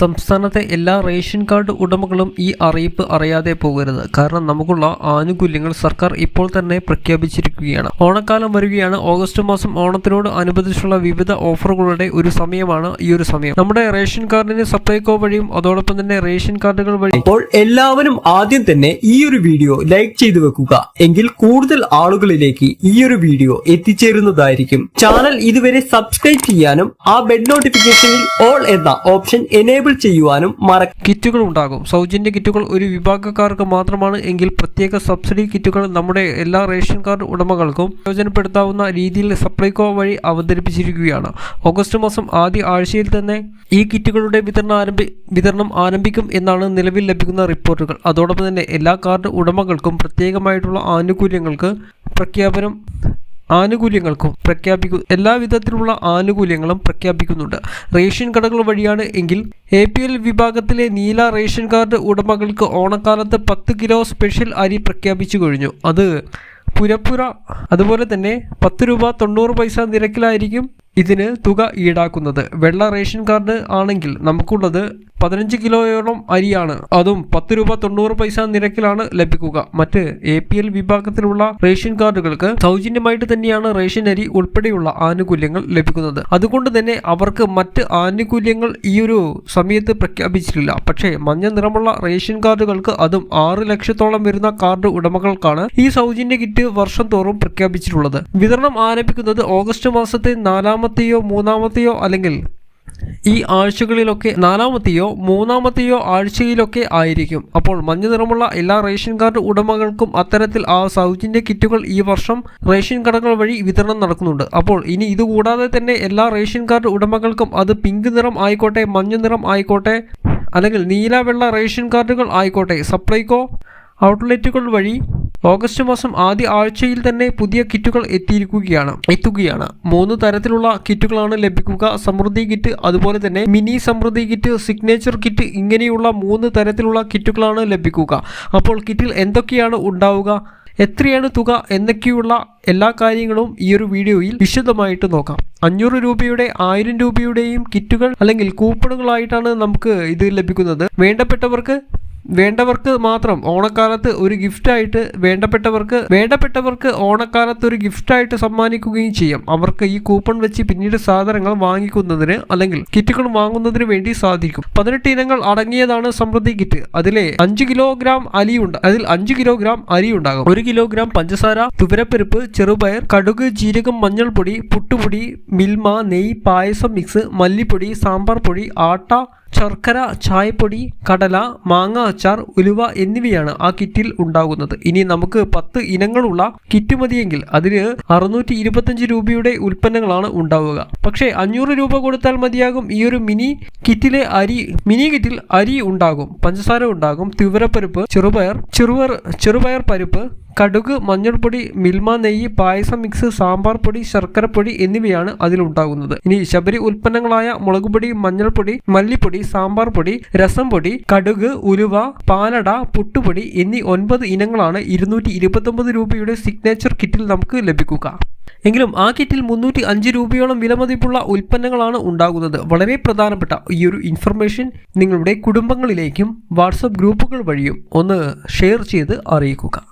സംസ്ഥാനത്തെ എല്ലാ ration card ഉടമകളും ഈ അറിയിപ്പ് അറിയാതെ പോകരുത്. കാരണം നമുക്കുള്ള ആനുകൂല്യങ്ങൾ സർക്കാർ ഇപ്പോൾ തന്നെ പ്രഖ്യാപിച്ചിരിക്കുകയാണ്. ഓണക്കാലം വരികയാണ്. ഓഗസ്റ്റ് മാസം ഓണത്തിനോട് അനുബന്ധിച്ചുള്ള വിവിധ ഓഫറുകളുടെ ഒരു സമയമാണ് ഈ ഒരു സമയം. നമ്മുടെ റേഷൻ കാർഡിന് സപ്ലൈകോ വഴിയും അതോടൊപ്പം തന്നെ റേഷൻ കാർഡുകൾ വഴി ഇപ്പോൾ എല്ലാവരും ആദ്യം തന്നെ ഈ ഒരു വീഡിയോ ലൈക്ക് ചെയ്തു വെക്കുക. എങ്കിൽ കൂടുതൽ ആളുകളിലേക്ക് ഈ ഒരു വീഡിയോ എത്തിച്ചേരുന്നതായിരിക്കും. ചാനൽ ഇതുവരെ സബ്സ്ക്രൈബ് ചെയ്യാനും ആ ബെഡ് നോട്ടിഫിക്കേഷനിൽ ഓൾ എന്ന ഓപ്ഷൻ എനേബിൾ ചെയ്യുവാനും മറ കിറ്റുകൾ ഉണ്ടാകും. സൗജന്യ കിറ്റുകൾ ഒരു വിഭാഗക്കാർക്ക് മാത്രമാണ് എങ്കിൽ പ്രത്യേക സബ്സിഡി കിറ്റുകൾ നമ്മുടെ എല്ലാ റേഷൻ കാർഡ് ഉടമകൾക്കും പ്രയോജനപ്പെടുത്താവുന്ന രീതിയിൽ സപ്ലൈകോ വഴി അവതരിപ്പിച്ചിരിക്കുകയാണ്. ഓഗസ്റ്റ് മാസം ആദ്യ ആഴ്ചയിൽ തന്നെ ഈ കിറ്റുകളുടെ വിതരണം ആരംഭി വിതരണം ആരംഭിക്കും എന്നാണ് നിലവിൽ ലഭിക്കുന്ന റിപ്പോർട്ടുകൾ. അതോടൊപ്പം തന്നെ എല്ലാ കാർഡ് ഉടമകൾക്കും പ്രത്യേകമായിട്ടുള്ള ആനുകൂല്യങ്ങൾക്ക് പ്രഖ്യാപനം ആനുകൂല്യങ്ങൾക്കും പ്രഖ്യാപിക്കും എല്ലാവിധത്തിലുള്ള ആനുകൂല്യങ്ങളും പ്രഖ്യാപിക്കുന്നുണ്ട്. റേഷൻ കടകൾ വഴിയാണ് എങ്കിൽ എ പി എൽ വിഭാഗത്തിലെ നീല റേഷൻ കാർഡ് ഉടമകൾക്ക് ഓണക്കാലത്ത് പത്ത് കിലോ സ്പെഷ്യൽ അരി പ്രഖ്യാപിച്ചു കഴിഞ്ഞു. അത് പുരപ്പുര അതുപോലെ തന്നെ പത്ത് രൂപ തൊണ്ണൂറ് പൈസ നിരക്കിലായിരിക്കും ഇതിന് തുക ഈടാക്കുന്നത്. വെള്ള റേഷൻ കാർഡ് ആണെങ്കിൽ നമുക്കുള്ളത് പതിനഞ്ച് കിലോയോളം അരിയാണ്. അതും പത്ത് രൂപ തൊണ്ണൂറ് പൈസ നിരക്കിലാണ് ലഭിക്കുക. മറ്റ് എ പി എൽ വിഭാഗത്തിലുള്ള റേഷൻ കാർഡുകൾക്ക് സൗജന്യമായിട്ട് തന്നെയാണ് റേഷൻ അരി ഉൾപ്പെടെയുള്ള ആനുകൂല്യങ്ങൾ ലഭിക്കുന്നത്. അതുകൊണ്ട് തന്നെ അവർക്ക് മറ്റ് ആനുകൂല്യങ്ങൾ ഈ ഒരു സമയത്ത് പ്രഖ്യാപിച്ചിട്ടില്ല. പക്ഷേ മഞ്ഞ നിറമുള്ള റേഷൻ കാർഡുകൾക്ക് അതും ആറ് ലക്ഷത്തോളം വരുന്ന കാർഡ് ഉടമകൾക്കാണ് ഈ സൗജന്യ കിറ്റ് വർഷം തോറും പ്രഖ്യാപിച്ചിട്ടുള്ളത്. വിതരണം ആരംഭിക്കുന്നത് ഓഗസ്റ്റ് മാസത്തെ നാലാമത്തെയോ മൂന്നാമത്തെയോ അല്ലെങ്കിൽ ഈ ആഴ്ചകളിലൊക്കെ നാലാമത്തെയോ മൂന്നാമത്തെയോ ആഴ്ചയിലൊക്കെ ആയിരിക്കും. അപ്പോൾ മഞ്ഞ നിറമുള്ള എല്ലാ റേഷൻ കാർഡ് ഉടമകൾക്കും അത്തരത്തിൽ ആ സൗജന്യ കിറ്റുകൾ ഈ വർഷം റേഷൻ കടകൾ വഴി വിതരണം നടക്കുന്നുണ്ട്. അപ്പോൾ ഇനി ഇതുകൂടാതെ തന്നെ എല്ലാ റേഷൻ കാർഡ് ഉടമകൾക്കും അത് പിങ്ക് നിറം ആയിക്കോട്ടെ മഞ്ഞ നിറം ആയിക്കോട്ടെ അല്ലെങ്കിൽ നീല വെള്ള റേഷൻ കാർഡുകൾ ആയിക്കോട്ടെ സപ്ലൈകോ ഔട്ട്ലെറ്റുകൾ വഴി ഓഗസ്റ്റ് മാസം ആദ്യ ആഴ്ചയിൽ തന്നെ പുതിയ കിറ്റുകൾ എത്തിയിരിക്കുകയാണ് എത്തുകയാണ്. മൂന്ന് തരത്തിലുള്ള കിറ്റുകളാണ് ലഭിക്കുക. സമൃദ്ധി കിറ്റ് അതുപോലെ തന്നെ മിനി സമൃദ്ധി കിറ്റ് സിഗ്നേച്ചർ കിറ്റ് ഇങ്ങനെയുള്ള മൂന്ന് തരത്തിലുള്ള കിറ്റുകളാണ് ലഭിക്കുക. അപ്പോൾ കിറ്റിൽ എന്തൊക്കെയാണ് ഉണ്ടാവുക എത്രയാണ് തുക എന്നൊക്കെയുള്ള എല്ലാ കാര്യങ്ങളും ഈ ഒരു വീഡിയോയിൽ വിശദമായിട്ട് നോക്കാം. അഞ്ഞൂറ് രൂപയുടെ ആയിരം രൂപയുടെയും കിറ്റുകൾ അല്ലെങ്കിൽ കൂപ്പണുകളായിട്ടാണ് നമുക്ക് ഇത് ലഭിക്കുന്നത്. വേണ്ടപ്പെട്ടവർക്ക് വേണ്ടവർക്ക് മാത്രം ഓണക്കാലത്ത് ഒരു ഗിഫ്റ്റായിട്ട് വേണ്ടപ്പെട്ടവർക്ക് വേണ്ടപ്പെട്ടവർക്ക് ഓണക്കാലത്ത് ഒരു ഗിഫ്റ്റായിട്ട് സമ്മാനിക്കുകയും ചെയ്യാം. അവർക്ക് ഈ കൂപ്പൺ വെച്ച് പിന്നീട് സാധനങ്ങൾ വാങ്ങിക്കുന്നതിന് അല്ലെങ്കിൽ കിറ്റുകൾ വാങ്ങുന്നതിന് വേണ്ടി സാധിക്കും. പതിനെട്ട് ഇനങ്ങൾ അടങ്ങിയതാണ് സമൃദ്ധി കിറ്റ്. അതിലെ അഞ്ച് കിലോഗ്രാം അരിയുണ്ട് അതിൽ അഞ്ച് കിലോഗ്രാം അരി ഉണ്ടാകും ഒരു കിലോഗ്രാം പഞ്ചസാര തുവരപ്പരിപ്പ് ചെറുപയർ കടുക് ജീരകം മഞ്ഞൾപ്പൊടി പുട്ടുപൊടി മിൽമ നെയ് പായസം മിക്സ് മല്ലിപ്പൊടി സാമ്പാർ പൊടി ആട്ട ശർക്കര ചായപ്പൊടി കടല മാങ്ങ അച്ചാർ ഉലുവ എന്നിവയാണ് ആ കിറ്റിൽ ഉണ്ടാകുന്നത്. ഇനി നമുക്ക് പത്ത് ഇനങ്ങളുള്ള കിറ്റ് മതിയെങ്കിൽ അതിന് അറുന്നൂറ്റി ഇരുപത്തഞ്ച് രൂപയുടെ ഉൽപ്പന്നങ്ങളാണ് ഉണ്ടാവുക. പക്ഷേ അഞ്ഞൂറ് രൂപ കൊടുത്താൽ മതിയാകും ഈ ഒരു മിനി കിറ്റിലെ അരി മിനി കിറ്റിൽ അരി ഉണ്ടാകും. പഞ്ചസാര ഉണ്ടാകും. തുവരപ്പരിപ്പ് ചെറുപയർ ചെറുപയർ ചെറുപയർ പരിപ്പ് കടുക് മഞ്ഞൾപ്പൊടി മിൽമ നെയ്യ് പായസം മിക്സ് സാമ്പാർ പൊടി ശർക്കരപ്പൊടി എന്നിവയാണ് അതിലുണ്ടാകുന്നത്. ഇനി ശബരി ഉൽപ്പന്നങ്ങളായ മുളകുപൊടി മഞ്ഞൾപ്പൊടി മല്ലിപ്പൊടി സാമ്പാർ പൊടി രസം പൊടി കടുക് ഉലുവ പാലട പുട്ടുപൊടി എന്നീ ഒൻപത് ഇനങ്ങളാണ് ഇരുന്നൂറ്റി ഇരുപത്തൊമ്പത് രൂപയുടെ സിഗ്നേച്ചർ കിറ്റിൽ നമുക്ക് ലഭിക്കുക. എങ്കിലും ആ കിറ്റിൽ മുന്നൂറ്റി അഞ്ച് രൂപയോളം വിലമതിപ്പുള്ള ഉൽപ്പന്നങ്ങളാണ് ഉണ്ടാകുന്നത്. വളരെ പ്രധാനപ്പെട്ട ഈ ഒരു ഇൻഫർമേഷൻ നിങ്ങളുടെ കുടുംബങ്ങളിലേക്കും വാട്സപ്പ് ഗ്രൂപ്പുകൾ വഴിയും ഒന്ന് ഷെയർ ചെയ്ത് അറിയിക്കുക.